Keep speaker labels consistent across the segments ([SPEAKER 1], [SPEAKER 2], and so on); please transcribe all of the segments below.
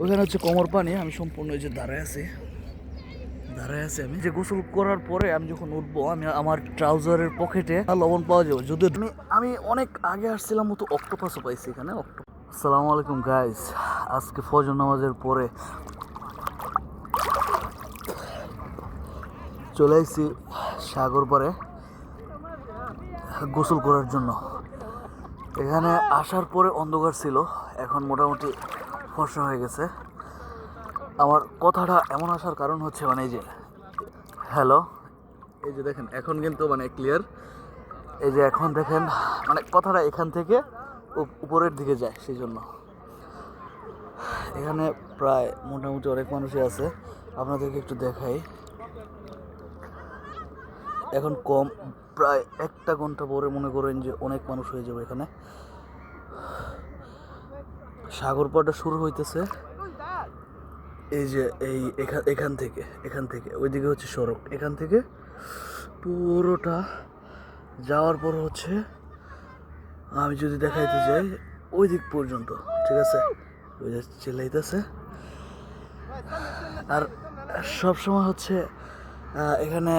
[SPEAKER 1] ওইখানে হচ্ছে কোমর পানি, আমি সম্পূর্ণ এই যে দাঁড়ায় আছি। দাঁড়ায় আছি আমি। যে গোসল করার পরে আমি যখন উঠবো, আমি আমার ট্রাউজারের পকেটে লবণ পাওয়া যাবে। যদিও আমি অনেক আগে আসছিলাম মতো অক্টোপাসও পাইছি এখানে অক্টো আসসালামু আলাইকুম গাইস আজকে ফজর নামাজের পরে চলে আসছি সাগর পারে গোসল করার জন্য। এখানে আসার পরে অন্ধকার ছিল। এখন মোটামুটি ফর্সা হয়ে গেছে। আমার কথাটা এমন আসার কারণ হচ্ছে মানে এই যে হ্যালো এই যে দেখেন, এখন কিন্তু মানে ক্লিয়ার এই যে এখন দেখেন মানে কথাটা এখান থেকে উপ- উপরের দিকে যায় সেই জন্য এখানে প্রায় মোটামুটি অনেক মানুষই আছে। আপনাদেরকে একটু দেখাই। এখন কম, প্রায় একটা ঘণ্টা পরে মনে করেন যে অনেক মানুষ হয়ে যাবে এখানে। সাগর পাড়টা শুরু হইতেছে। এই যে এই এখান এখান থেকে এখান থেকে, ওইদিকে হচ্ছে সড়ক। এখান থেকে পুরোটা যাওয়ার পর হচ্ছে আমি যদি দেখাইতে যাই ওই দিক পর্যন্ত, ঠিক আছে? ওই যে চিল্লাইতেছে। আর সব সময় হচ্ছে এখানে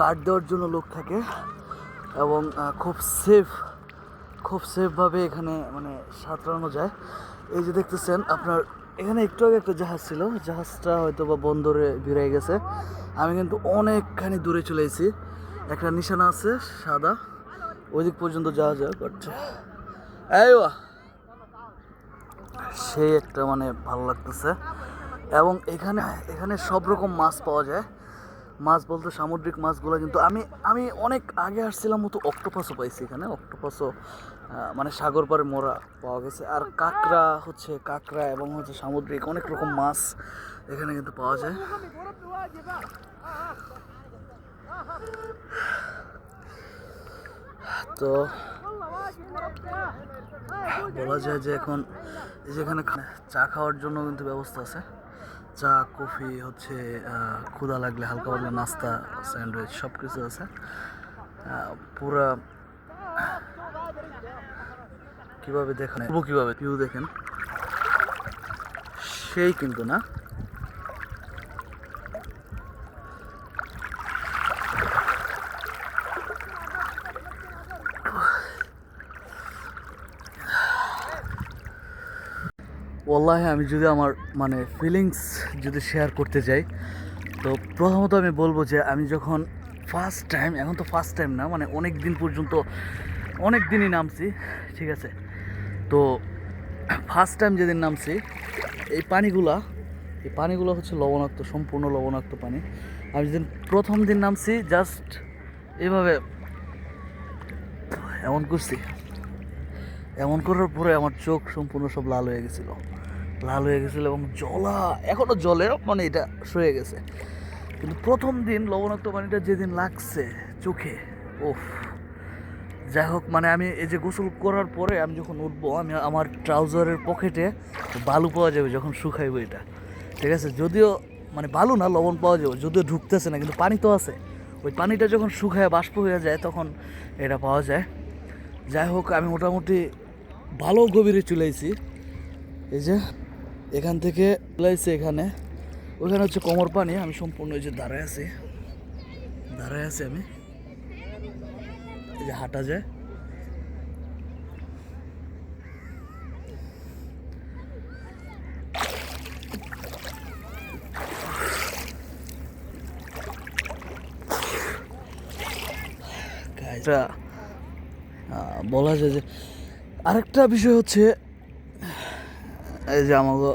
[SPEAKER 1] গার্ড দেওয়ার জন্য লোক থাকে এবং খুব সেফ খুব সেফভাবে এখানে মানে সাঁতরানো যায়। এই যে দেখতেছেন, আপনার এখানে একটু আগে একটা জাহাজ ছিল। জাহাজটা হয়তো বা বন্দরে ভিড়ে গেছে। আমি কিন্তু অনেকখানি দূরে চলে এসেছি। একটা নিশানা আছে, সাদা। ওই দিক পর্যন্ত যাওয়া যায় বাট। সেই একটা মানে ভালো লাগতেছে। এবং এখানে এখানে সব রকম মাছ পাওয়া যায়। মাছ বলতে সামুদ্রিক মাছগুলো কিন্তু আমি আমি অনেক আগে আসছিলাম মতো অক্টোপাসও পাইছি এখানে। অক্টোপাসও মানে সাগর পাড়ে মোড়া পাওয়া গেছে। আর কাঁকড়া হচ্ছে কাঁকড়া এবং হচ্ছে সামুদ্রিক অনেক রকম মাছ এখানে কিন্তু পাওয়া যায়। তো বলা যায় যে এখন এই যে এখানে চা খাওয়ার জন্য কিন্তু ব্যবস্থা আছে। চা, কফি হচ্ছে ক্ষুদা লাগলে হালকা পাতলা নাস্তা, স্যান্ডউইচ সব কিছু আছে পুরা কীভাবে দেখেন? কীভাবে ভিউ দেখেন। সেই কিন্তু না। ওল্লাহে আমি যদি আমার মানে ফিলিংস যদি শেয়ার করতে যাই, তো প্রথমত আমি বলব যে আমি যখন ফার্স্ট টাইম এখন তো ফার্স্ট টাইম না মানে অনেক দিন পর্যন্ত, অনেক দিনই নামছি, ঠিক আছে? তো ফার্স্ট টাইম যেদিন নামছি, এই পানিগুলা, এই পানিগুলো হচ্ছে লবণাক্ত, সম্পূর্ণ লবণাক্ত পানি। আমি যেদিন প্রথম দিন নামছি জাস্ট এভাবে, এমন করছি। এমন করার পরে আমার চোখ সম্পূর্ণ সব লাল হয়ে গেছিল। লাল হয়ে গেছিল এবং জলা এখনও জলে মানে এটা সয়ে গেছে। কিন্তু প্রথম দিন লবণাক্ত পানিটা যেদিন লাগছে চোখে ওফ যাই হোক মানে আমি এই যে গোসল করার পরে আমি যখন উঠবো, আমি আমার ট্রাউজারের পকেটে বালু পাওয়া যাবে যখন শুকাইবো এটা। ঠিক আছে? যদিও মানে বালু না, লবণ পাওয়া যাবে, যদিও ঢুকতেছে না, কিন্তু পানি তো আছে। ওই পানিটা যখন শুকায়, বাষ্প হয়ে যায়, তখন এটা পাওয়া যায়। যাই হোক, আমি মোটামুটি ভালো গভীরে চলে এসেছি এই যে এখান থেকে চলে এসেছি এখানে। ওখানে হচ্ছে কোমর পানি, আমি সম্পূর্ণ এই যে দাঁড়ায় আছি। দাঁড়ায় আছি আমি। এই যে হাঁটা যায়। বলা যায় যে আরেকটা বিষয় হচ্ছে, এই যে আমাকে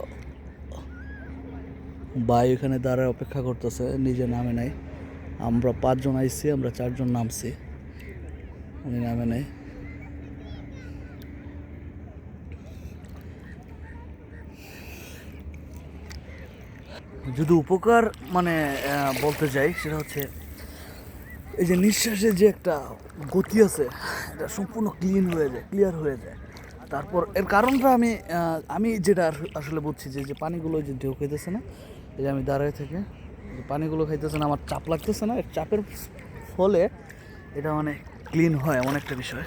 [SPEAKER 1] ভাই এখানে দাঁড়ায় অপেক্ষা করতেছে নিজে নামে নাই। আমরা পাঁচজন আইছি, আমরা চারজন নামছি। উনি নামে নাই। যদি উপকার মানে বলতে যাই, সেটা হচ্ছে, এই যে নিঃশ্বাসের যে একটা গতি আছে, এটা সম্পূর্ণ ক্লিন হয়ে যায় ক্লিয়ার হয়ে যায়। তারপর এর কারণটা আমি আমি যেটা আসলে বুঝছি যে যে পানিগুলো যে ঢেউ খাইতেছে না, এই যে আমি দাঁড়ায় থেকে, যে পানিগুলো খাইতেছে না, আমার চাপ লাগতেছে না চাপের ফলে এটা মানে ক্লিন হয় এমন একটা বিষয়।